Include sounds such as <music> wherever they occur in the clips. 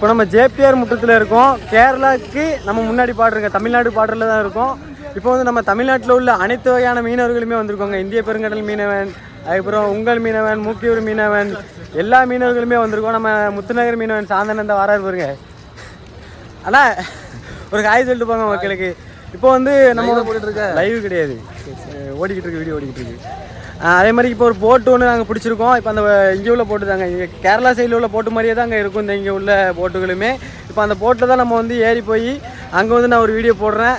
இப்போ நம்ம ஜேபிஆர் முற்றத்தில் இருக்கோம். கேரளாக்கு நம்ம முன்னாடி பாடுறங்க தமிழ்நாடு பாடுறதுல தான் இருக்கோம். இப்போ வந்து நம்ம தமிழ்நாட்டில் உள்ள அனைத்து வகையான மீனவர்களுமே வந்திருக்கோங்க. இந்திய பெருங்கடல் மீனவன் அதுக்கப்புறம் உங்கள் மீனவன் மூக்கியூர் மீனவன் எல்லா மீனவர்களுமே வந்திருக்கோம். நம்ம முத்துநகர் மீனவன் சாந்தன் இந்த வராரு பாருங்க. அண்ணா ஒரு காய் சொல்லிட்டு போங்க மக்களுக்கு. இப்போ வந்து நம்ம லைவ் கிடையாது. ஓடிக்கிட்டு இருக்கு வீடியோ ஓடிக்கிட்டு இருக்கு. அதே மாதிரி இப்போ ஒரு போட்டு ஒன்று நாங்கள் பிடிச்சிருக்கோம். இப்போ அந்த இங்கே உள்ள போட்டு தாங்க. இங்கே கேரளா சைடில் உள்ள போட்டு மாதிரியே தான் அங்கே இருக்கும் இந்த இங்கே உள்ள போட்டுகளுமே இப்போ அந்த போட்டில் தான் நம்ம வந்து ஏறி போய் அங்கே வந்து நான் ஒரு வீடியோ போடுறேன்.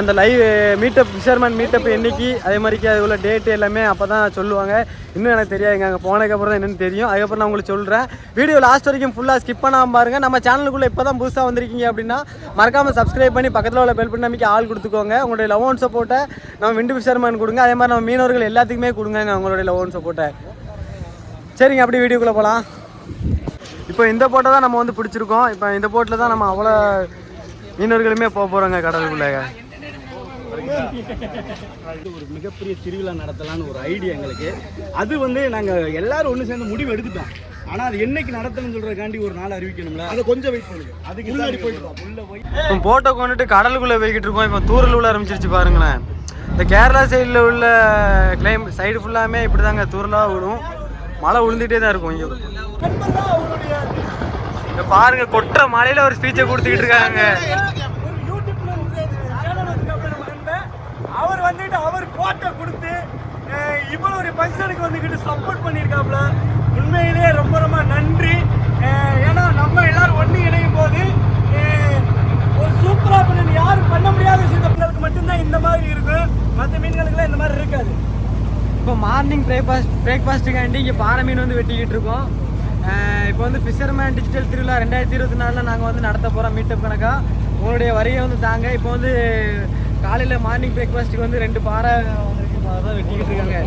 அந்த லைவ் மீட்டப் ஃபிஷர்மேன் மீட்டப் என்றைக்கு அதே மாதிரிக்கு அது உள்ள டேட்டு எல்லாமே அப்போ தான் சொல்லுவாங்க. இன்னும் எனக்கு தெரியாதுங்க அங்கே போனதுக்கப்புறம் தான் என்னென்னு தெரியும். அதுக்கப்புறம் நான் உங்களுக்கு சொல்கிறேன் வீடியோ லாஸ்ட் வரைக்கும் ஃபுல்லாக ஸ்கிப் பண்ணாமல் பாருங்கள் நம்ம சேனலுக்குள்ளே இப்போ தான் புதுசாக வந்திருக்கீங்க அப்படின்னா மறக்காமல் சப்ஸ்கிரைப் பண்ணி பக்கத்தில் உள்ள பெல் பண்ணி நம்பிக்கை ஆள் கொடுத்துக்கோங்க. உங்களுடைய லவ் அண்ட் சப்போர்ட்டை நம்ம விண்டு ஃபிஷர்மேன் கொடுங்க. அதே மாதிரி நம்ம மீனவர்கள் எல்லாத்துக்குமே கொடுங்க அவங்களுடைய லவ் அண்ட் சப்போர்ட்டை சரிங்க அப்படியே வீடியோக்குள்ளே போகலாம் இப்போ இந்த போட்டை தான் நம்ம வந்து பிடிச்சிருக்கோம். இப்போ இந்த போட்டில் தான் நம்ம அவ்வளோ மீனவர்களுமே போக போகிறோங்க கடலுக்குள்ளே ஒரு மிகப்பெரிய திருவிழா நடத்தலாம்னு ஒரு ஐடியா எங்களுக்கு. அது வந்து நாங்கள் எல்லாரும் ஒன்று சேர்ந்து முடிவு எடுத்துட்டோம். ஆனால் அது என்னைக்கு நடத்தணும்னு சொல்றதுக்காண்டி ஒரு நாள் அறிவிக்கணும்ல? அதை கொஞ்சம் வெயிட் பண்ணுங்க. அதுக்கு முன்னாடி போயிட்டு உள்ள போய் போட்டோ கொண்டுட்டு கடலுக்குள்ளே போய்கிட்டு இருக்கோம். இப்போ தூரல் உள்ள ஆரம்பிச்சிருச்சு பாருங்களேன். இந்த கேரளா சைடில் உள்ள கிளைம் சைடு ஃபுல்லாமே இப்படி தாங்க தூரலாக விடும் மழை விழுந்துகிட்டே தான் இருக்கும் இங்கே. இங்க பாருங்க கொட்டுற மலையில ஒரு ஸ்பீச்சை கொடுத்துக்கிட்டு இருக்காங்க. அவர் வந்துட்டு அவர் கோட்டை கொடுத்து அஹ், இவ்வளவு ஒரு ஃபங்க்ஷனுக்கு வந்துக்கிட்டு சப்போர்ட் பண்ணியிருக்காப்ல உண்மையிலேயே ரொம்ப ரொம்ப நன்றி. ஏன்னா நம்ம எல்லாரும் ஒன்று இணையும் போது ஒரு சூப்பரா பண்ணி யாரும் பண்ண முடியாத விஷயத்த பிள்ளைகளுக்கு மட்டும்தான் இந்த மாதிரி இருக்கும். மற்ற மீன்களுக்குலாம் இந்த மாதிரி இருக்காது. இப்போ மார்னிங் பிரேக்ஃபாஸ்ட் பிரேக்ஃபாஸ்ட்டுக்காண்டி இங்கே பாறை மீன் வந்து வெட்டிக்கிட்டு இருக்கோம். இப்போ வந்து ஃபிஷர்மேன் டிஜிட்டல் திருவிழா ரெண்டாயிரத்தி இருபத்தி நாலில் நாங்கள் வந்து நடத்த போகிறோம் மீட்டப் கணக்காக உங்களுடைய வரியை வந்து தாங்க. இப்போ வந்து காலையில் மார்னிங் பிரேக்ஃபாஸ்ட்டுக்கு வந்து ரெண்டு பாறை வந்திருக்கு. அதான் வெட்டிக்கிட்டு இருக்காங்க.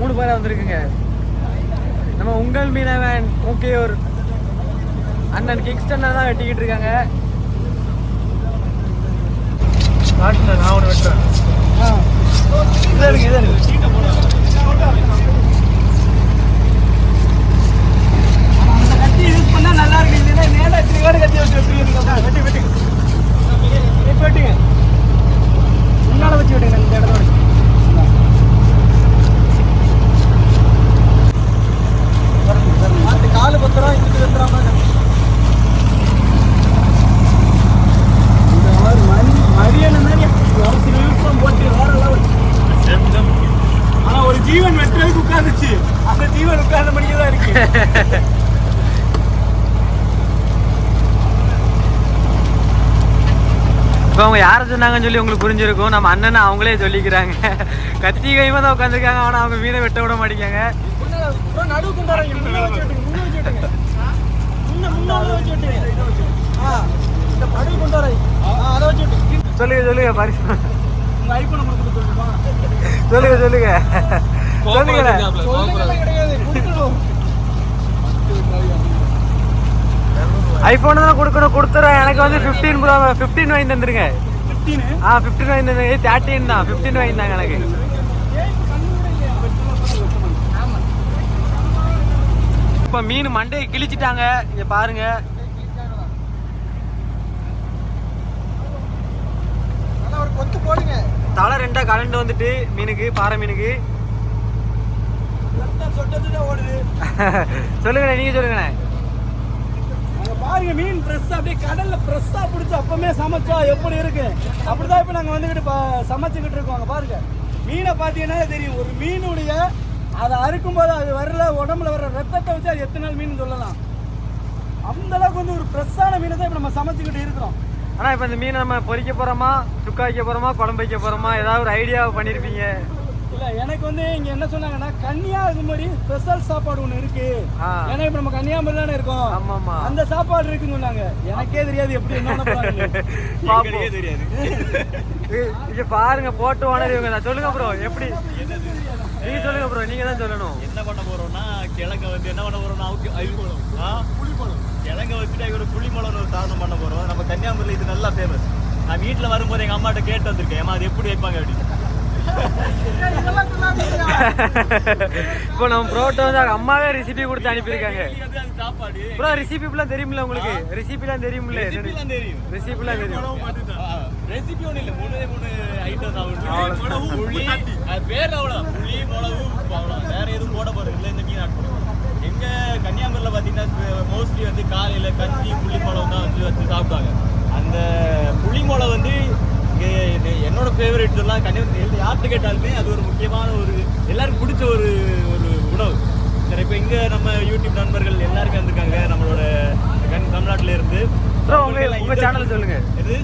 மூணு பாறை. வந்திருக்குங்க. நம்ம உங்கள் மீனவன் மூக்கையூர் அண்ணன் கிங்ஸ்டன் தான் வெட்டிக்கிட்டு இருக்காங்க. நான் ஒன்று வெட்டுறேன். இதற்கு இதற்கு அந்த கத்தி யூஸ் பண்ணா நல்லா இருக்கு இல்லைன்னா இத்தனை இப்படி கட்டி வச்சு வெட்டுவீங்க வெட்டி வெட்டி இப்ப வெட்டுங்க முன்னால் வச்சு விட்டுங்க இந்த இடத்தோட வச்சு. காலு பத்திரம் இங்கிட்டு இந்த மாதிரி மணி மாதிரி போட்டு ஆனா ஒரு ஜீவன் வெட்டுறதுக்கு உட்கார்ந்துச்சு அந்த ஜீவன் உட்கார்ந்த மணிக்கு தான் இருக்கு <laughs> இப்போ அவங்க யாரை சொன்னாங்கன்னு சொல்லி உங்களுக்கு புரிஞ்சிருக்கும். நம்ம அண்ணனை அவங்களே சொல்லிக்கிறாங்க. கத்தி கைமா தான் உட்காந்துருக்காங்க ஆனால் அவங்க மீனை வெட்ட விட விட்டுங்க சொல்லுங்க சொல்லுங்க பரிசு. சொல்லுங்க சொல்லுங்க. சொல்லுங்க ஐபோன் தான் கொடுக்கணும் கொடுத்துறேன். எனக்கு வந்து ஃபிஃப்டீன் ப்ரோ ஃபிஃப்டீன் வாங்கி தந்துருங்க. ஃபிஃப்டீனு ஆ ஃபிஃப்டீன் வாங்கி தந்துருங்க. தேர்ட்டின் தான். ஃபிஃப்டீன் வாங்கி தாங்க எனக்கு. இப்போ மீன் மண்டையை கிழிச்சிட்டாங்க. இங்க பாருங்க. தலை ரெண்டா கலண்டு வந்துட்டு மீனுக்கு பாறை மீனுக்கு. <laughs> சொல்லுங்கண்ணே நீங்க சொல்லுங்கண்ணே பாருங்க மீன் ஃப்ரெஷ்ஷாக அப்படியே கடலில் ஃப்ரெஷ்ஷாக பிடிச்சி அப்போமே சமைச்சா எப்படி இருக்கு? அப்படிதான் தான் இப்போ நாங்கள் வந்துக்கிட்டு சமைச்சுக்கிட்டு இருக்கோம் அங்க பாருங்க. மீனை பார்த்தீங்கன்னா தெரியும். ஒரு மீனுடைய அதை அறுக்கும்போது அது வரல உடம்புல வர ரத்தத்தை வச்சு அது எத்தனை நாள் மீன் சொல்லலாம். அந்த அளவுக்கு வந்து ஒரு ஃப்ரெஷ்ஷான மீனை தான் இப்போ நம்ம சமைச்சுக்கிட்டு இருக்கிறோம். ஆனால் இப்போ இந்த மீனை நம்ம பொறிக்க போகிறோமா சுக்கா வைக்க போகிறோமா குழம்பு வைக்க போகிறோமா ஏதாவது ஒரு ஐடியா பண்ணியிருப்பீங்க இல்ல எனக்கு வந்து இங்க என்ன சொன்னாங்கன்னா கன்னியாகுமரி ஸ்பெஷல் சாப்பாடு ஒண்ணு இருக்கு. ஏன்னா இப்ப நம்ம கன்னியாகுமரி தானே இருக்கோம். ஆமா ஆமா அந்த சாப்பாடு இருக்குன்னு சொன்னாங்க. எனக்கே தெரியாது எப்படி என்ன பாப்போம். தெரியாது. இங்க பாருங்க போட்டு ஓனர் இவங்க சொல்லுங்க ப்ரோ எப்படி? நீங்க சொல்லுங்க ப்ரோ நீங்க தான் சொல்லணும். என்ன பண்ண போறோம்னா கிழங்க வந்து என்ன பண்ண போறோம்னா அவுக்கு அழுகணும் புளிப்பழம். கிழங்க வச்சுட்டு அதுக்கு ஒரு புளிமலம்னு ஒரு சாதனம் பண்ண போறோம். நம்ம கன்னியாகுமரியில் இது நல்லா ஃபேமஸ் நான் வீட்டில் வரும்போது எங்க அம்மாட்ட கேட்டு வந்திருக்கேன். ஏமா அது எப்படி வைப்பாங்க அப்படின்னு. <laughs> இப்போ நம்ம ப்ரோட்டோ வந்து அவங்க அம்மாவே ரெசிபி கொடுத்து அனுப்பியிருக்காங்க. ப்ரோ ரெசிபிலாம் தெரியுமில்ல உங்களுக்கு? ரெசிபிலாம் தெரியுமில்ல? ரெசிபிலாம் தெரியும். ரெசிபி ஒன்றும் இல்லை. மூணு மூணு ஐட்டம் சாப்பிட்டு புளி பேர் அவ்வளோ புளி மிளகு அவ்வளோ. வேற எதுவும் போட போறது இல்லை இந்த மீன் ஆட் பண்ணுவோம் எங்க கன்னியாகுமரியில் பார்த்தீங்கன்னா மோஸ்ட்லி வந்து காலையில் கஞ்சி புளி மிளகு தான் வந்து வச்சு சாப்பிடுவாங்க. அந்த புளி மிளகு வந்து இங்கே இது என்னோட ஃபேவரட் எல்லாம் கன்னியாகுமரி யார்கிட்ட கேட்டாலுமே அது ஒரு முக்கியமான ஒரு எல்லாருக்கும் பிடிச்ச ஒரு ஒரு உணவு. சரி இப்போ இங்கே நம்ம யூடியூப் நண்பர்கள் எல்லாருமே வந்திருக்காங்க நம்மளோட கன் தமிழ்நாட்டில இருந்து. உங்க சேனலை சொல்லுங்க.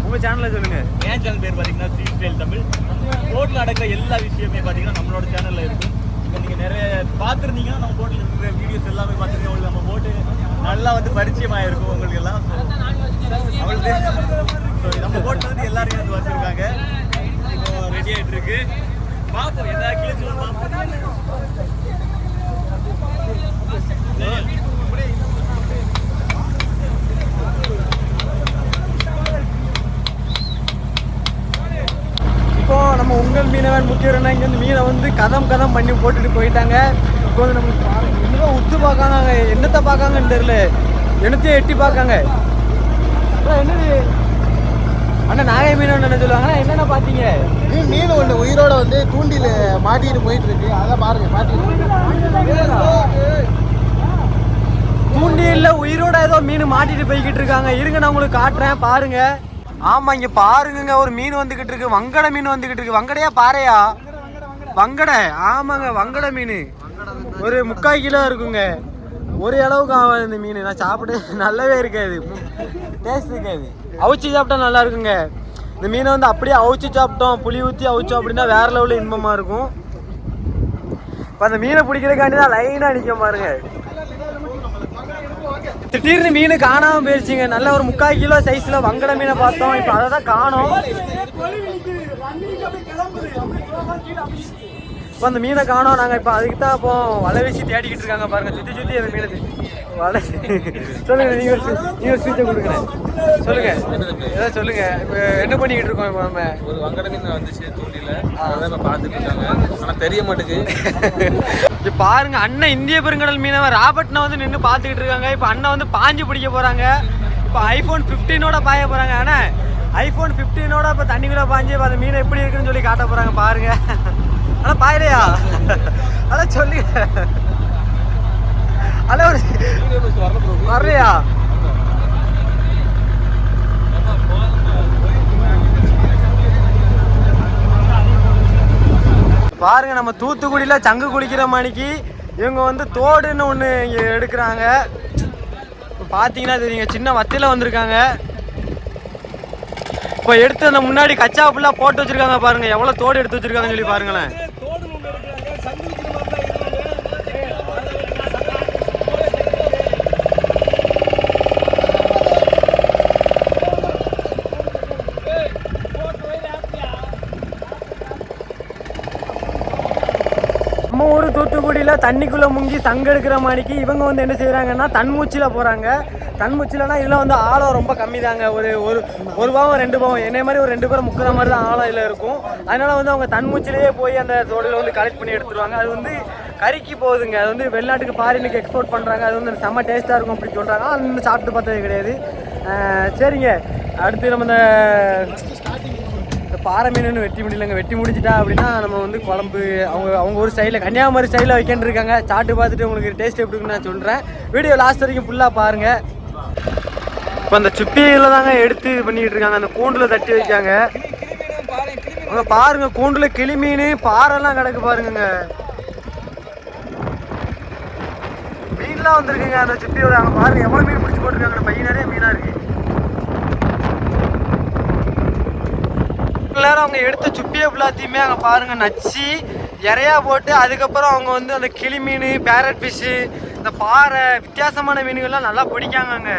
உங்க சேனலை சொல்லுங்க. என் சேனல் பேர் பார்த்தீங்கன்னா ஃப்ரீ ஸ்டைல் தமிழ். ரோட்டில் நடக்கிற எல்லா விஷயமே பார்த்தீங்கன்னா நம்மளோட சேனலில் இருக்கும். இப்போ நீங்கள் நிறைய பார்த்துருந்தீங்கன்னா நம்ம போட்டில் இருக்கிற வீடியோஸ் எல்லாமே பார்த்துருக்கீங்க உங்களுக்கு நம்ம போட்டு நல்லா வந்து பரிச்சயமாக இருக்கும் உங்களுக்கு எல்லாம். So, அவங்களுக்கு ஸோ நம்ம போட்டில் வந்து எல்லாருமே வந்து வந்திருக்காங்க. இப்போ ரெடி ஆகிட்டு இருக்கு பார்ப்போம் எல்லா கிழிச்சு இப்போ நம்ம உங்கள் மீனவன் முக்கியம்னா இங்கேருந்து மீனை வந்து கதம் கதம் பண்ணி போட்டுட்டு போயிட்டாங்க. இப்போ வந்து நம்மளுக்கு பாருங்க, என்னதான் உத்து பார்க்காங்க என்னத்தை பார்க்காங்கன்னு தெரியல. என்னத்தையும் எட்டி பார்க்காங்க என்னது? அண்ணா நாகை மீனவன் என்ன சொல்லுவாங்கன்னா என்னென்ன பார்த்தீங்க மீன் மீன் ஒன்று உயிரோட வந்து தூண்டில் மாட்டிட்டு போயிட்டு இருக்கு அதை பாருங்க மாட்டிட்டு தூண்டில்ல உயிரோட ஏதோ மீன் மாட்டிட்டு போய்கிட்டு இருக்காங்க. இருங்க நான் உங்களுக்கு காட்டுறேன் பாருங்க. ஆமா இங்க பாருங்க ஒரு மீன் வந்துகிட்டு இருக்கு. வங்கட மீன் வந்துகிட்டு இருக்கு. வங்கடையா பாறையா? வங்கடை. ஆமாங்க வங்கட மீன். ஒரு முக்கால் கிலோ இருக்குங்க. ஒரு அளவுக்கு ஆகாது இந்த மீன். நான் சாப்பிட்டு <laughs> நல்லாவே இருக்காது. டேஸ்ட் இருக்காது. அவிச்சு சாப்பிட்டா நல்லா இருக்குங்க இந்த மீனை வந்து அப்படியே அவிச்சு சாப்பிட்டோம் புளி ஊற்றி அவிச்சோம் அப்படின்னா வேற லெவலில் இன்பமாக இருக்கும் இப்போ அந்த மீனை பிடிக்கிறதுக்காண்டி தான் லைனாக நிற்க பாருங்க திடீர்னு மீன் காணாம போயிருச்சுங்க நல்ல ஒரு முக்கால் கிலோ சைஸ்ல வங்கட மீனை பார்த்தோம் இப்போ அதை தான் காணோம் இப்போ அந்த மீனை காணோம். நாங்கள் இப்போ அதுக்கு தான் இப்போ வலை வீசி தேடிக்கிட்டு இருக்காங்க பாருங்க. சுற்றி சுற்றி அந்த மீனை வலை. சொல்லுங்க நீங்க ஒரு சி- நீங்க ஒரு ஸ்வீட்டை கொடுக்குறேன் சொல்லுங்க. ஏதோ சொல்லுங்க. இப்போ என்ன பண்ணிக்கிட்டு இருக்கோம் இப்போ நம்ம? ஒரு வங்கட மீன் வந்துச்சு தூண்டில அதான் இப்ப பார்த்துட்டு இருக்காங்க. ஆனா தெரிய மாட்டேங்குது இப்போ பாருங்க அண்ணன் இந்திய பெருங்கடல் மீனவர் ராபர்ட்னா வந்து நின்று பார்த்துக்கிட்டு இருக்காங்க. இப்போ அண்ணன் வந்து பாஞ்சு பிடிக்க போறாங்க. இப்போ ஐஃபோன் ஃபிஃப்டீனோட பாய போறாங்க. அண்ணா ஐஃபோன் ஃபிஃப்டீனோட இப்போ தண்ணிக்குள்ள பாஞ்சு இப்போ அந்த மீன் எப்படி இருக்குன்னு சொல்லி காட்ட போறாங்க பாருங்க. ஆனால் பாயலையா? அதான் சொல்லி அதான் ஒரு வரலையா? பாருங்க நம்ம தூத்துக்குடியில் சங்கு குடிக்கிற மணிக்கு இவங்க வந்து தோடுன்னு ஒன்று இங்கே எடுக்கிறாங்க. இப்போ பார்த்தீங்கன்னா தெரியுங்க சின்ன வத்தையில் வந்திருக்காங்க. இப்போ எடுத்து அந்த முன்னாடி கச்சா ஃபுல்லாக போட்டு வச்சுருக்காங்க பாருங்க எவ்வளோ தோடு எடுத்து வச்சுருக்காங்கன்னு சொல்லி பாருங்களேன் தோடு ஒன்று இருக்கிறாங்க சங்கிலிக்கிற மாதிரி தான் நம்ம ஊர் தூத்துக்குடியில் தண்ணிக்குள்ளே முங்கி சங்கு எடுக்கிற மாதிரிக்கு இவங்க வந்து என்ன செய்கிறாங்கன்னா தன்மூச்சியில் போகிறாங்க தன்மூச்சிலனா இதில் வந்து ஆழம் ரொம்ப கம்மி தாங்க ஒரு ஒரு ஒரு பாவம் ரெண்டு பாவம். என்னை மாதிரி ஒரு ரெண்டு பேரும் முக்கிற மாதிரி தான் ஆழம் இதில் இருக்கும். அதனால வந்து அவங்க தன்மூச்சிலேயே போய் அந்த தோடில் வந்து கலெக்ட் பண்ணி எடுத்துருவாங்க. அது வந்து கறிக்கு போகுதுங்க. அது வந்து வெளிநாட்டுக்கு ஃபாரினுக்கு எக்ஸ்போர்ட் பண்ணுறாங்க அது வந்து செம்ம டேஸ்ட்டாக இருக்கும் அப்படின்னு சொல்கிறாங்க அது இன்னும் சாப்பிட்டு பார்த்தது கிடையாது. சரிங்க. அடுத்து நம்ம இந்த இந்த பாறை மீன் வெட்டி முடியலங்க. வெட்டி முடிஞ்சிட்டா அப்படின்னா நம்ம வந்து குழம்பு அவங்க அவங்க ஒரு ஸ்டைலில் கன்னியாகுமரி ஸ்டைலில் வைக்கன்னு இருக்காங்க சாப்பிட்டு பார்த்துட்டு உங்களுக்கு டேஸ்ட் எப்படி இருக்குன்னு நான் சொல்கிறேன் வீடியோ லாஸ்ட் வரைக்கும் ஃபுல்லாக பாருங்கள் இப்போ அந்த சுப்பியில் தாங்க எடுத்து பண்ணிக்கிட்டு இருக்காங்க. அந்த கூண்டில் தட்டி வைக்காங்க. அங்கே பாருங்க கூண்டில் கிளி மீன் பாறைலாம் கிடக்கு பாருங்க மீன்லாம் வந்திருக்குங்க. அந்த சுப்பியோட அங்கே பாருங்க எவ்வளோ மீன் பிடிச்சி போட்டிருக்காங்க. அந்த மீனாக இருக்குது எல்லாரும் அவங்க எடுத்த சுப்பியை ஃபுல்லாத்தையுமே அங்கே பாருங்க நச்சு இறையா போட்டு அதுக்கப்புறம் அவங்க வந்து அந்த கிளி மீன் பேரட் ஃபிஷ்ஷு இந்த பாறை வித்தியாசமான மீன்கள்லாம் நல்லா பிடிக்காங்க அங்கே.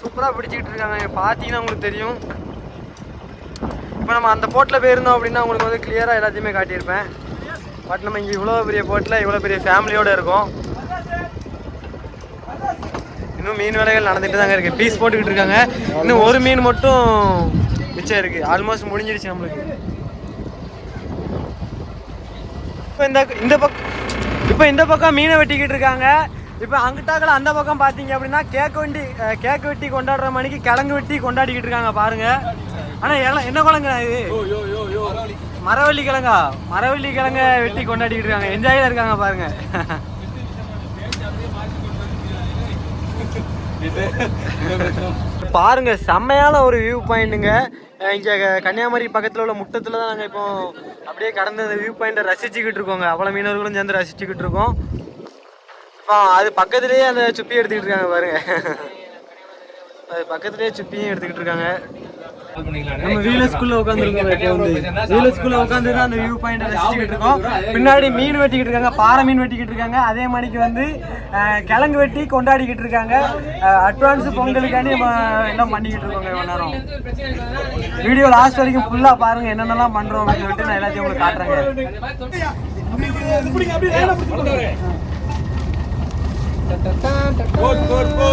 சூப்பராக பிடிச்சிக்கிட்டு இருக்காங்க. பார்த்தீங்கன்னா உங்களுக்கு தெரியும். இப்போ நம்ம அந்த போட்டில் போயிருந்தோம் அப்படின்னா உங்களுக்கு வந்து கிளியராக எல்லாத்தையுமே காட்டியிருப்பேன். பட் நம்ம இங்கே இவ்வளோ பெரிய போட்டில் இவ்வளோ பெரிய ஃபேமிலியோடு இருக்கோம். இன்னும் மீன் வேலைகள் நடந்துட்டு தாங்க இருக்குது பீஸ் போட்டுக்கிட்டு இருக்காங்க. இன்னும் ஒரு மீன் மட்டும் மிச்சம் இருக்கு. ஆல்மோஸ்ட் முடிஞ்சிடுச்சு நம்மளுக்கு. இப்போ இந்த இந்த பக்கம் இப்போ இந்த பக்கம் மீனை வெட்டிக்கிட்டு இருக்காங்க. இப்போ அங்கிட்டாக்கில் அந்த பக்கம் பார்த்தீங்க அப்படின்னா கேக் வெட்டி கேக் வெட்டி கொண்டாடுற மணிக்கு கிழங்கு வெட்டி கொண்டாடிக்கிட்டு இருக்காங்க பாருங்க. ஆனால் எல்லாம் என்ன குழங்க இது? மரவள்ளி கிழங்கா? மரவள்ளி கிழங்க வெட்டி கொண்டாடிக்கிட்டு இருக்காங்க. என்ஜாயில் இருக்காங்க பாருங்க. <laughs> பாருங்க செம்மையான ஒரு வியூ பாயிண்ட்டுங்க இங்கே கன்னியாகுமரி பக்கத்தில் உள்ள முட்டத்தில் தான் நாங்கள் இப்போ அப்படியே கடந்து அந்த வியூ பாயிண்ட்டை ரசிச்சுக்கிட்டு இருக்கோங்க. அவ்வளோ மீனவர்களும் சேர்ந்து ரசிச்சுக்கிட்டு இருக்கோம். ஆ அது பக்கத்துலேயே அந்த சுப்பி எடுத்துக்கிட்டு இருக்காங்க பாருங்க. அது பக்கத்துலேயே சுப்பியும் எடுத்துக்கிட்டு இருக்காங்க. நம்ம வீல ஸ்கூல்ல உட்காந்துருக்கோம் இப்போ வந்து வீல ஸ்கூல்ல உட்காந்து தான் அந்த வியூ பாயிண்ட் ரசிச்சுக்கிட்டு இருக்கோம். பின்னாடி மீன் வெட்டிக்கிட்டு இருக்காங்க பாறை மீன் வெட்டிக்கிட்டு இருக்காங்க. அதே மணிக்கு வந்து கிழங்கு வெட்டி கொண்டாடிக்கிட்டு இருக்காங்க. அட்வான்ஸ் பொங்கலுக்காண்டி நம்ம எல்லாம் பண்ணிக்கிட்டு இருக்கோங்க இவ்வளோ நேரம். வீடியோ லாஸ்ட் வரைக்கும் ஃபுல்லா பாருங்க என்னென்னலாம் பண்றோம் அப்படின்னு சொல்லிட்டு நான் எல்லாத்தையும் உங்களுக்கு காட்டுறேங்க. மீன் இருக்கு. பிரச்சனை, வா!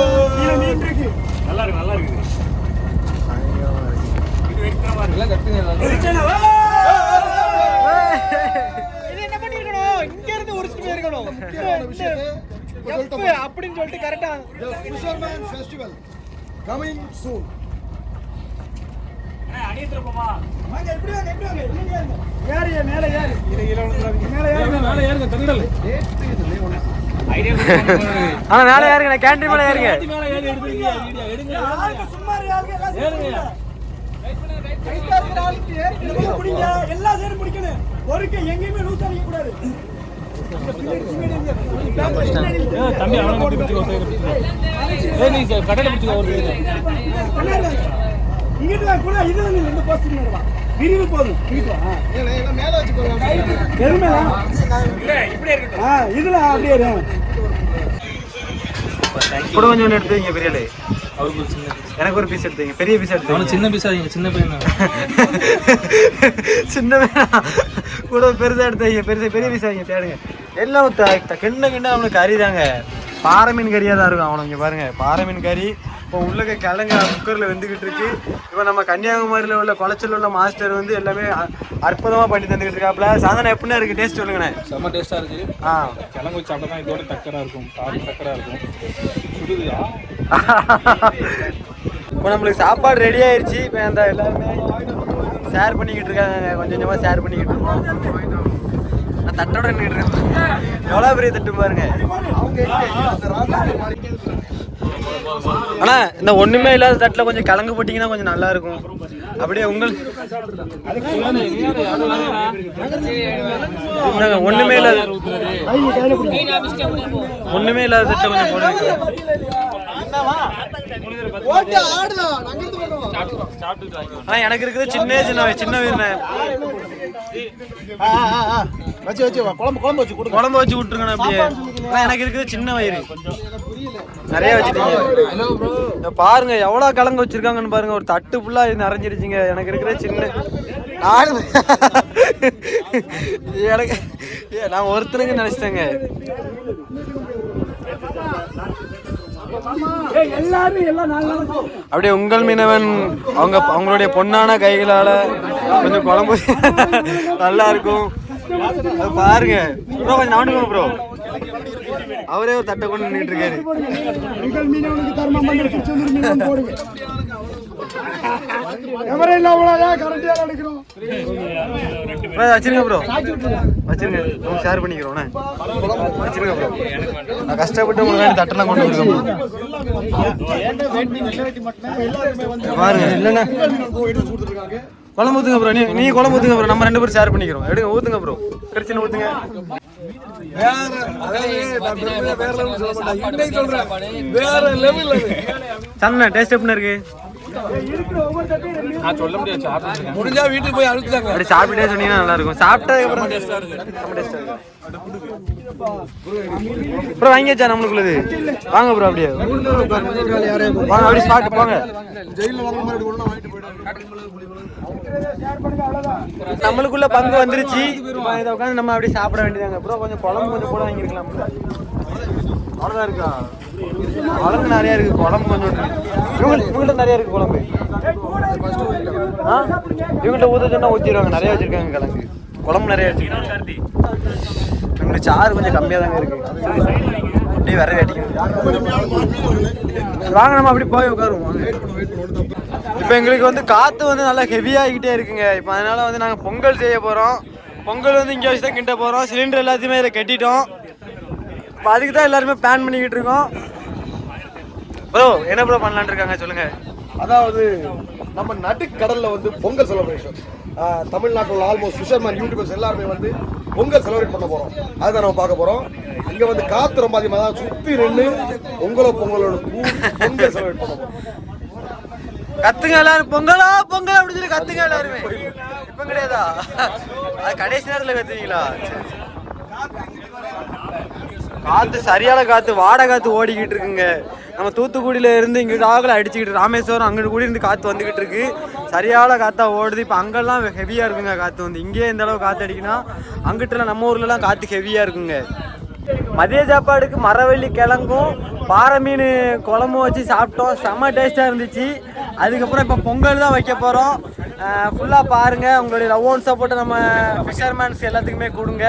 என்ன பண்ணிருக்கணும்? இங்க இருந்து உரிச்சிட்டு போயிருக்கணும். F அப்படின்னு சொல்லிட்டு கரெக்டா ஃபிஷர்மேன் ஃபெஸ்டிவல் கமிங் சூன் மேல ஏறு. மேல ஏறு, மேல ஏறு. <laughs> ஆனா மேலே ஏறுங்க நான் கேண்டீன் மேலே ஏறுங்க சும்மா பிடிங்க. எல்லா சைடும் பிடிக்கணும். ஒருக்க எங்கேயுமே லூஸ் அடிக்க கூடாது தம்பி அவனை பிடிச்சிக்கோ கடையில் பிடிச்சிக்கோ இங்கிட்டு கூட இதுல நில்லு, இந்த போஸ்ட் வா விரிவு போதும். மேல வச்சுக்கோங்க எதுவுமே ஆ இதுல அப்படியே. கூட கொஞ்சம் ஒன்று எடுத்து வைங்க பெரிய ஆளு. அவருக்கு ஒரு சின்ன எனக்கு ஒரு பீஸ் எடுத்துங்க பெரிய பீஸ் எடுத்து சின்ன பீஸா வைங்க சின்ன பையன் <laughs> சின்ன வேணாம் கூட பெருசா எடுத்து வைங்க பெருசா பெரிய பீஸ் வைங்க தேடுங்க. எல்லாம் கிண்ண கிண்ண அவனுக்கு கறி தாங்க. பாறை மீன் கறியாக தான் இருக்கும் அவனுக்கு இங்க பாருங்க. பாறை மீன் கறி இப்போ உள்ளக கிழங்கு குக்கரில் வெந்துக்கிட்டு இருக்கு. இப்போ நம்ம கன்னியாகுமரியில் உள்ள குளச்சல் உள்ள மாஸ்டர் வந்து எல்லாமே அ- அற்புதமா பண்ணி தந்துக்கிட்டு இருக்காப்புல. சாதனை எப்படின்னா இருக்கு? டேஸ்ட் சொல்லுங்கண்ணே. செம்ம டேஸ்டா இருக்கு. ஆ. கிழங்கு வச்சு சாப்பிட்டா தான் இதோட டக்கரா இருக்கும். காரம் டக்கரா இருக்கும். சுடுதுயா? இப்போ நம்மளுக்கு சாப்பாடு ரெடி ஆயிருச்சு. இப்போ அந்த எல்லாருமே ஷேர் பண்ணிக்கிட்டு இருக்காங்க. கொஞ்சம் கொஞ்சமாக ஷேர் பண்ணிக்கிட்டு இருக்கோம். நான் தட்டோட நின்றுட்டு இருக்கேன். எவ்வளோ பெரிய தட்டு பாருங்க. அண்ணா இந்த ஒண்ணுமே இல்லாத தட்டில் கொஞ்சம் கலங்கு போட்டிங்கன்னா கொஞ்சம் நல்லா இருக்கும். அப்படியே உங்கள் இந்தாங்க, ஒண்ணுமே இல்லாத ஒண்ணுமே இல்லாத தட்டை கொஞ்சம் போடுங்க. எனக்கு இருக்குது சின்ன சின்ன சின்ன வீரனே குழம்பு குழம்பு வச்சு குழம்பு வச்சு விட்டுருங்கண்ணா அப்படியே. எனக்கு இருக்குது சின்ன வயிறு. நிறைய வச்சுட்டீங்க பாருங்க எவ்வளவு கிழங்கு வச்சிருக்காங்கன்னு பாருங்க. ஒரு தட்டு ஃபுல்லா இது நிறைஞ்சிருச்சுங்க. எனக்கு இருக்கிற சின்ன நாலு எனக்கு நான் ஒருத்தனுக்கு நினைச்சிட்டேங்க. அப்படியே உங்கள் மீனவன் அவங்க அவங்களுடைய பொன்னான கைகளால கொஞ்சம் குழம்பு நல்லா இருக்கும். பாருங்க. ப்ரோ கொஞ்சம் நானுங்க ப்ரோ. அவரே ஒரு தட்டை கொண்டு நின்றுட்டு இருக்காரு மீனவனுக்கு தர்மம் பண்ணி திருச்செந்தூர் மீனவன் போடுங்க. எவரே இல்ல அவ்வளவுதான் கரண்டியா நடக்கிறோம்? ப்ரோ வச்சிருங்க ப்ரோ. வச்சிருங்க. நம்ம ஷேர் பண்ணிக்கிறோம் வச்சிருங்க ப்ரோ. நான் கஷ்டப்பட்டு உங்களுக்கு தட்டெல்லாம் கொண்டு வந்துருக்கேன் bro. பாருங்க இல்லைண்ணா குழம்பு ஊத்துங்க ப்ரோ. நீ நீ குழம்பு ஊத்துங்க ப்ரோ. நம்ம ரெண்டு பேரும் ஷேர் பண்ணிக்கிறோம். எடுங்க ஊத்துங்க ப்ரோ. கிடச்சின்னு ஊத்துங்க. சண்ணா டேஸ்ட் எப்படி இருக்கு? நான் சொல்ல முடியாது சாப்பிட்டு முடிஞ்சா வீட்டுக்கு போய் அழுத்தாங்க அப்படி சாப்பிட்டே சொன்னீங்கன்னா நல்லா இருக்கும். சாப்பிட்டதுக்கு அப்புறம் செம்ம taste ஆ ப்ரோ வாங்கியாச்சா நம்மளுக்குள்ளது. வாங்க ப்ரோ அப்படியே. வாங்க அப்படியே ஸ்பாட் போங்க. நம்மளுக்குள்ள பங்கு வந்துருச்சு. இதை உட்காந்து நம்ம அப்படியே சாப்பிட வேண்டியதாங்க. ப்ரோ கொஞ்சம் குழம்பு கொஞ்சம் கூட வாங்கியிருக்கலாம். அவ்வளோதான் இருக்கா? குழம்பு நிறைய இருக்கு குழம்பு கொஞ்சம் இவங்க இவங்கள்ட்ட நிறைய இருக்கு குழம்பு. ஆ? இவங்கள்ட்ட ஊற்ற சொன்னா ஊற்றிடுவாங்க நிறைய வச்சிருக்காங்க கிழங்கு. குழம்பு நிறைய எங்களுக்கு சாறு கொஞ்சம் கம்மியாக தாங்க இருக்கு. அப்படியே வரவே அடிக்கணும் வாங்க நம்ம அப்படி போய் உட்காருவோம். இப்போ எங்களுக்கு வந்து காற்று வந்து நல்லா ஹெவியாகிக்கிட்டே இருக்குங்க. இப்போ அதனால் வந்து நாங்கள் பொங்கல் செய்ய போகிறோம் பொங்கல் வந்து இங்கே வச்சு தான் கிட்ட போகிறோம் சிலிண்டர் எல்லாத்தையுமே இதில் கட்டிட்டோம். இப்போ அதுக்கு தான் எல்லாருமே பிளான் பண்ணிக்கிட்டு இருக்கோம். ப்ரோ என்ன ப்ரோ பண்ணலான்னு இருக்காங்க? சொல்லுங்கள் அதாவது நம்ம நடுக்கடலில் வந்து பொங்கல் செலிப்ரேஷன் தமிழ்நாட்டில் உள்ள ஆல்மோஸ்ட் ஃபிஷர்மேன் யூடியூபர்ஸ் எல்லாருமே வந்து பொங்கல் செலிப்ரேட் பண்ண போகிறோம் அதுதான் நம்ம பார்க்க போகிறோம் இங்கே வந்து காற்று ரொம்ப அதிகமாக தான் சுற்றி நின்று பொங்கலோ பொங்கலோட பொங்கல் செலிப்ரேட் பண்ண போகிறோம் கத்துங்க எல்லாரும். பொங்கலா பொங்கல் அப்படின்னு சொல்லி கத்துங்க எல்லாருமே. இப்ப கிடையாதா? அது கடைசி நேரத்துல கத்துவீங்களா? சரி, காத்து சரியான காத்து வாடகை காத்து ஓடிக்கிட்டு இருக்குங்க. நம்ம தூத்துக்குடியில இருந்து இங்க ஆகல அடிச்சுக்கிட்டு ராமேஸ்வரம் அங்கிட்டு கூடி இருந்து காத்து வந்துகிட்டு இருக்கு. சரியான காற்றா ஓடுது. இப்போ அங்கெல்லாம் ஹெவியாக இருக்குங்க காற்று வந்து. இங்கேயே இந்த அளவு காற்று அடிக்குன்னா அங்கிட்டலாம் நம்ம ஊர்லலாம் காற்று ஹெவியாக இருக்குங்க. மதிய சாப்பாடுக்கு மரவள்ளி கிழங்கும் பாறை மீன் குழம்பும் வச்சு சாப்பிட்டோம். செம்ம டேஸ்ட்டாக இருந்துச்சு. அதுக்கப்புறம் இப்போ பொங்கல் தான் வைக்க போகிறோம் ஃபுல்லாக பாருங்கள் உங்களுடைய லவ் ஒன் சப்போர்ட்டை நம்ம ஃபிஷர்மேன்ஸ் எல்லாத்துக்குமே கொடுங்க.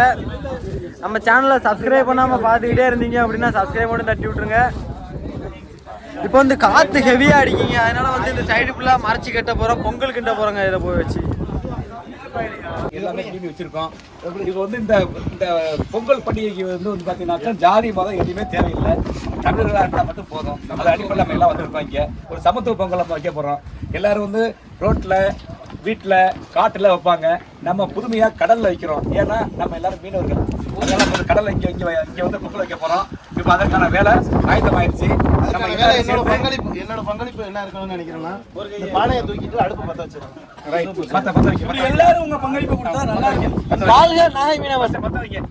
நம்ம சேனலை சப்ஸ்கிரைப் பண்ணாமல் பார்த்துக்கிட்டே இருந்தீங்க அப்படின்னா சப்ஸ்கிரைப் மட்டும் தட்டி விட்ருங்க இப்போ வந்து காற்று ஹெவியாக அடிக்கிங்க. அதனால வந்து இந்த சைடு ஃபுல்லாக மறைச்சி கட்ட போகிறோம் பொங்கல் கிட்ட போகிறோங்க இதை போய் வச்சு. எல்லாமே கிளம்பி வச்சிருக்கோம். இப்போ வந்து இந்த இந்த பொங்கல் பண்டிகைக்கு வந்து வந்து பார்த்தீங்கன்னாக்கா ஜாதி மதம் எதுவுமே தேவையில்லை. தமிழர்களாக இருந்தால் மட்டும் போதும். அது அடிப்படையில் நம்ம எல்லாம் வந்திருக்கோம் இங்கே. ஒரு சமத்துவ பொங்கல் நம்ம வைக்க போகிறோம் எல்லாரும் வந்து ரோட்டில் வீட்டில் காட்டில் வைப்பாங்க. நம்ம புதுமையாக கடலில் வைக்கிறோம். ஏன்னா நம்ம எல்லாரும் மீனவர்கள். அதனால நம்ம கடலில் இங்கே இங்கே இங்கே வந்து பொங்கல் வைக்க போகிறோம் இப்போ அதற்கான வேலை ஆயுதமாயிருச்சு நம்ம என்னோட பங்களிப்பு என்னோட பங்களிப்பு என்ன இருக்கணும்னு நினைக்கிறேன்னா இந்த பானையை தூக்கிட்டு அடுப்பு பற்ற வச்சிருக்கோம் ரைட் பத்த பத்த வைக்க எல்லாரும் உங்க பங்களிப்பு கொடுத்தா நல்லா இருக்கும். வாழ்க நாகை மீனவர். பத்த வைக்க.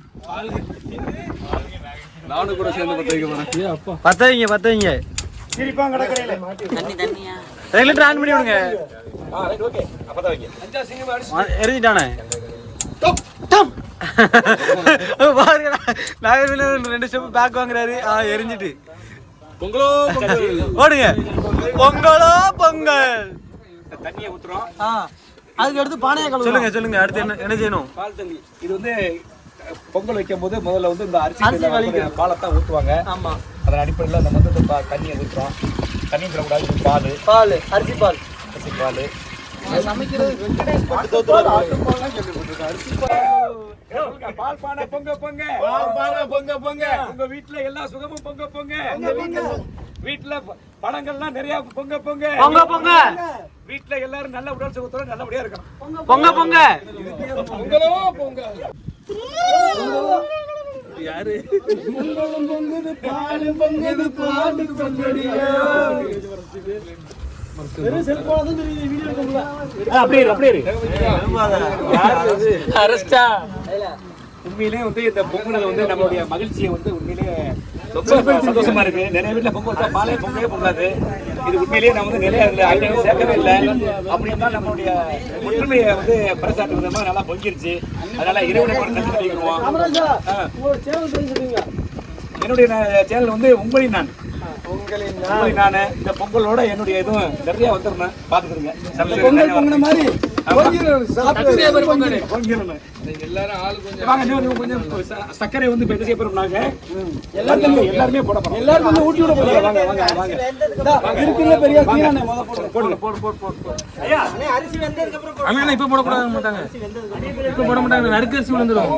நானும் கூட சேர்ந்து பத்த வைக்க போறேன். அப்பா. பத்த வைங்க பத்த வைங்க. சிரிப்பாங்க கடற்கரையில. ரெகுலேட்டர் ஆன் பண்ணி விடுங்க. ஆ ரைட் ஓகே அப்பதான் வைங்க. அஞ்சா சிங்கம் அடிச்சு. ஆ, எரிஞ்சிட்டானே. டம். பாருங்க நாகர்கோவில ரெண்டு ஸ்டெப் பேக் வாங்குறாரு. ஆ எரிஞ்சிட்டு. பொங்கலோ பொங்கல். ஓடுங்க. பொங்கலோ பொங்கல். தண்ணியை ஊத்துறோம். ஆ அதுக்கு அடுத்து பானையை கழுவு சொல்லுங்க சொல்லுங்க. அடுத்து என்ன என்ன செய்யணும்? பால் தண்ணி. இது வந்து பொங்கல் வைக்கும் போது முதல்ல வந்து இந்த அரிசி பாலத்தான் ஊத்துவாங்க. ஆமா. அதன் அடிப்படையில் நம்ம வந்து தண்ணியை ஊற்றுறோம் தண்ணி தரக்கூடாது இது பால். பால் அரிசி பால். அரிசி பால். பால் பானை பொங்க பொங்க. பால் பானை பொங்க பொங்க. உங்க வீட்ல எல்லா சுகமும் பொங்க பொங்க. வீட்ல. ப- பணங்கள்லாம் நிறைய பொங்க பொங்க. பொங்க பொங்க. வீட்ல எல்லாரும் நல்ல உடல் சுகத்தோட நல்லபடியா இருக்கணும். பொங்க பொங்க. பொங்கலோ பொங்க அப்படியே இரு, அப்படியே இரு. அரஸ்டா. உண்மையிலே வந்து இந்த பொங்கல் வந்து நம்மளுடைய மகிழ்ச்சியை வந்து உண்மையிலே ரொம்ப சந்தோஷமா இருக்கு. நிறைய வீட்டுல பொங்கல் வச்சா பாலே பொங்கலே பொங்காது. இது உண்மையிலேயே நான் வந்து நிறைய அதுல ஐட்டம் சேர்க்கவே இல்லை. அப்படின்னு நம்மளுடைய ஒற்றுமையை வந்து பறைசாட்டு விதமா நல்லா பொங்கிருச்சு. அதனால நன்றி தெரிவிக்கிறோம். ஆ. என்னுடைய சேனல் வந்து உங்களின் நான். உங்களின் நான். இந்த பொங்கலோட என்னுடைய இதுவும் நிறைய வந்துருந்தேன் பாத்துக்கிறேங்க பொங்கல் பொங்கின மாதிரி சர்க்கரை வந்து இப்ப என்ன செய்ய போறோம் நாங்க எல்லாருமே எல்லாருமே போட போறோம் எல்லாரும் வந்து ஊட்டி விட போறோம் வாங்க வாங்க வாங்க இருக்குல்ல பெரிய தீரானே முத போடு போடு போடு போடு போடு போடு ஐயா அண்ணா இப்ப போடக்கூடாது மாட்டாங்க இப்ப போட மாட்டாங்க நறுக்கரிசி விழுந்துரும்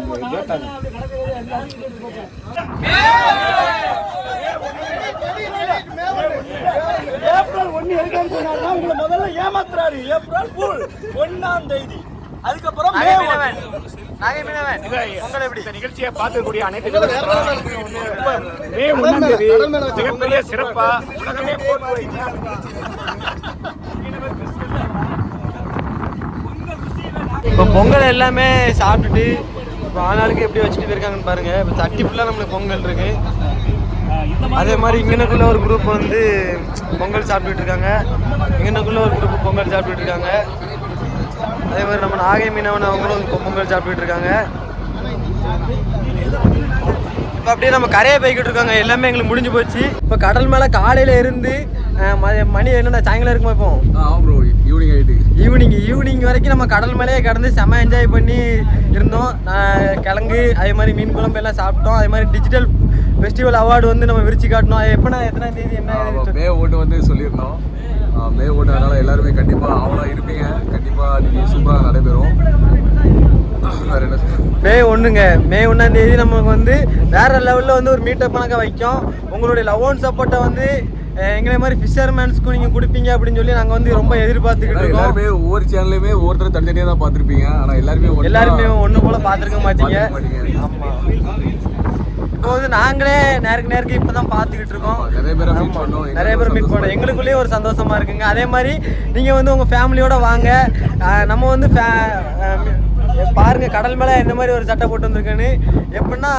ஏப்ரல் ஒன்னு எதுக்காக சொன்னாருன்னா உங்களை முதல்ல ஏமாத்துறாரு. ஏப்ரல் ஃபுல் ஒன்னாம் தேதி. அதுக்கப்புறம் மே நிகழ்ச்சியை பார்க்கக்கூடிய அனைத்து மே ஒண்ணாம் தேதி மிகப்பெரிய சிறப்பா உலகமே போற்றி இப்போ பொங்கல் எல்லாமே சாப்பிட்டுட்டு இப்போ ஆனாளுக்கு எப்படி வச்சுட்டு போயிருக்காங்கன்னு பாருங்க. இப்போ சட்டி ஃபுல்லாக நம்மளுக்கு பொங்கல் இருக்கு. அதே மாதிரி இங்கனக்குள்ள ஒரு குரூப் வந்து பொங்கல் சாப்பிட்டுட்டு இருக்காங்க இங்கனக்குள்ள ஒரு குரூப் பொங்கல் சாப்பிட்டுட்டு இருக்காங்க அதே மாதிரி நம்ம நாகை மீனவன் அவங்களும் பொங்கல் சாப்பிட்டுட்டு இருக்காங்க இப்போ அப்படியே நம்ம கரையை போய்கிட்டு இருக்காங்க எல்லாமே எங்களுக்கு முடிஞ்சு போச்சு. இப்போ கடல் மேலே காலையில இருந்து மணி என்னடா சாயங்காலம் இருக்குமா இப்போ? ப்ரோ ஈவினிங் ஆயிட்டு. ஈவினிங் ஈவினிங் வரைக்கும் நம்ம கடல் மேலேயே கடந்து செம்ம என்ஜாய் பண்ணி இருந்தோம். கிழங்கு அதே மாதிரி மீன் குழம்பு எல்லாம் சாப்பிட்டோம். அதே மாதிரி டிஜிட்டல் ஃபெஸ்டிவல் அவார்டு வந்து நம்ம விரிச்சு காட்டணும். எப்போனா எத்தனை தேதி என்ன மே ஓட்டு வந்து சொல்லியிருந்தோம். மே ஓட்டு அதனால எல்லாருமே கண்டிப்பா ஆவலா இருப்பீங்க. கண்டிப்பா நீங்க சூப்பரா நடைபெறும்? மே ஒன்றுங்க மே ஒன்றாம் தேதி நமக்கு வந்து வேற லெவலில் வந்து ஒரு மீட்டப் கணக்க வைக்கும். உங்களுடைய லவ் அண்ட் சப்போர்ட்டை வந்து எங்களை மாதிரி ஃபிஷர்மேன்ஸ்க்கும் நீங்கள் கொடுப்பீங்க அப்படின்னு சொல்லி நாங்கள் வந்து ரொம்ப எதிர்பார்த்துக்கிட்டு இருக்கோம். எல்லாருமே ஒவ்வொரு சேனல்லையுமே ஒவ்வொருத்தர் தனித்தனியா தான் பார்த்திருப்பீங்க. ஆனா எல்லாருமே எல்லாருமே ஒன்று போல பார்த்துருக்க மாட்டீங்க. மாட்டீங்க. இப்போ வந்து நாங்களே நேருக்கு நேருக்கு இப்போ தான் பார்த்துக்கிட்டு இருக்கோம். நிறைய பேரை மீட். பண்ணோம். நிறைய பேர் மீட் பண்ணோம். எங்களுக்குள்ளேயே ஒரு சந்தோஷமா இருக்குங்க. அதே மாதிரி நீங்கள் வந்து உங்கள் ஃபேமிலியோட வாங்க. நம்ம வந்து fa- அஹ், மி- பாருங்க கடல் மேலே இந்த மாதிரி ஒரு சட்டை போட்டு வந்திருக்கேன்னு. எப்படின்னா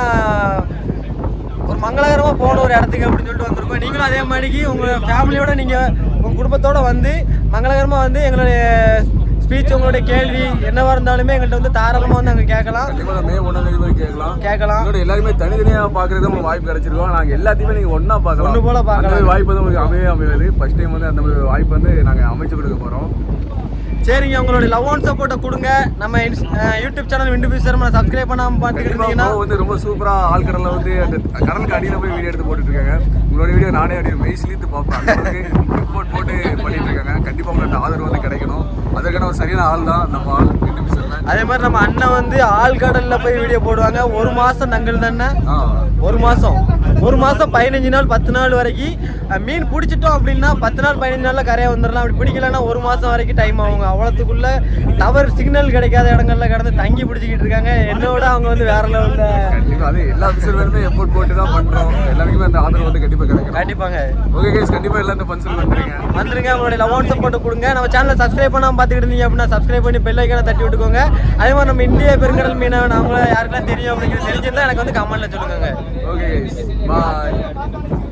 ஒரு மங்களகரமாக போன ஒரு இடத்துக்கு அப்படின்னு சொல்லிட்டு வந்திருக்கோம். நீங்களும் அதே மாதிரிக்கு உங்கள் ஃபேமிலியோட நீங்கள் உங்கள் குடும்பத்தோட வந்து மங்களகரமாக வந்து எங்களுடைய ஸ்பீச் உங்களுடைய கேள்வி என்னவா இருந்தாலுமே எங்கள்கிட்ட வந்து தாராளமாக வந்து அங்கே கேட்கலாம். மே தேதி வரை கேட்கலாம். கேட்கலாம். இன்னொரு எல்லாருமே தனித்தனியா பாக்குறது உங்களுக்கு வாய்ப்பு கிடைச்சிருக்கோம். நாங்க எல்லாத்தையுமே நீங்க ஒண்ணா பார்க்கலாம். ஒண்ணு போல பார்க்கலாம். வாய்ப்பு வந்து உங்களுக்கு அமையவே அமையாது. ஃபர்ஸ்ட் டைம் வந்து அந்த மாதிரி வாய்ப்பு வந்து நாங்க அமைச்சு கொடுக்க போறோம். சரிங்க உங்களுடைய லவ் அண்ட் சப்போர்ட்டை கொடுங்க. நம்ம யூடியூப் சேனல் விண்டு பிசர் சப்ஸ்கிரைப் பண்ணாமல் பார்த்துக்கிட்டு கண்டிப்பா இருந்தீங்கன்னா bro வந்து ரொம்ப சூப்பரா ஆழ்கடல்ல வந்து அந்த கடலுக்கு அடியில போய் வீடியோ எடுத்து போட்டுட்டு இருக்காங்க உங்களோட வீடியோ நானே அப்படியே மெய் சிலித்து பார்ப்பேன். ரிப்போர்ட் போட்டு பண்ணிட்டு இருக்காங்க கண்டிப்பா உங்களுக்கு ஆதரவு வந்து கிடைக்கணும் ஒரு சரியான ஆள் தான். நம்ம ஆள் அதே மாதிரி நம்ம அண்ணன் வந்து ஆழ்கடல்ல போய் வீடியோ போடுவாங்க. ஒரு மாசம் தங்கல் தானே ஒரு மாசம். ஒரு மாசம் பதினஞ்சு நாள் பத்து நாள் வரைக்கும் மீன் பிடிச்சிட்டோம் அப்படின்னா பத்து நாள் பதினஞ்சு நாள்ல கரையா வந்துடலாம் அப்படி பிடிக்கலன்னா ஒரு மாசம் வரைக்கும் டைம் ஆகுங்க. அவ்வளோத்துக்குள்ள டவர் சிக்னல் கிடைக்காத இடங்கள்ல கடந்து தங்கி பிடிச்சிக்கிட்டு இருக்காங்க. என்னோட அவங்க வந்து வேற லெவல்ல கண்டிப்பா அது எல்லா பிசர்மேனுமே எஃபோர்ட் போட்டு தான் பண்றோம். எல்லாருக்குமே அந்த ஆதரவு வந்து கண்டிப்பா கிடைக்கும் கண்டிப்பாங்க. ஓகே கேஸ் கண்டிப்பா எல்லா இந்த ஃபங்க்ஷன் வந்துருங்க. வந்துருங்க. உங்களுடைய லவ் அண்ட் சப்போர்ட் கொடுங்க. நம்ம சேனலை சப்ஸ்கிரைப் பண்ணாம பார்த்துக்கிட்டு இருந்தீங்க அப்படின்னா சப்ஸ்கிரைப் பண்ணி பெல் ஐக்கான தட்டி விட்டுக்கோங்க. அதே மாதிரி நம்ம இந்திய பெருங்கடல் மீனவன் அவங்கள யாருக்கெல்லாம் தெரியும் அப்படிங்கிறது தெரிஞ்சிருந்தா எனக்கு வந்து கமெண்ட்ல சொல்லுங்க ஓகே பாய்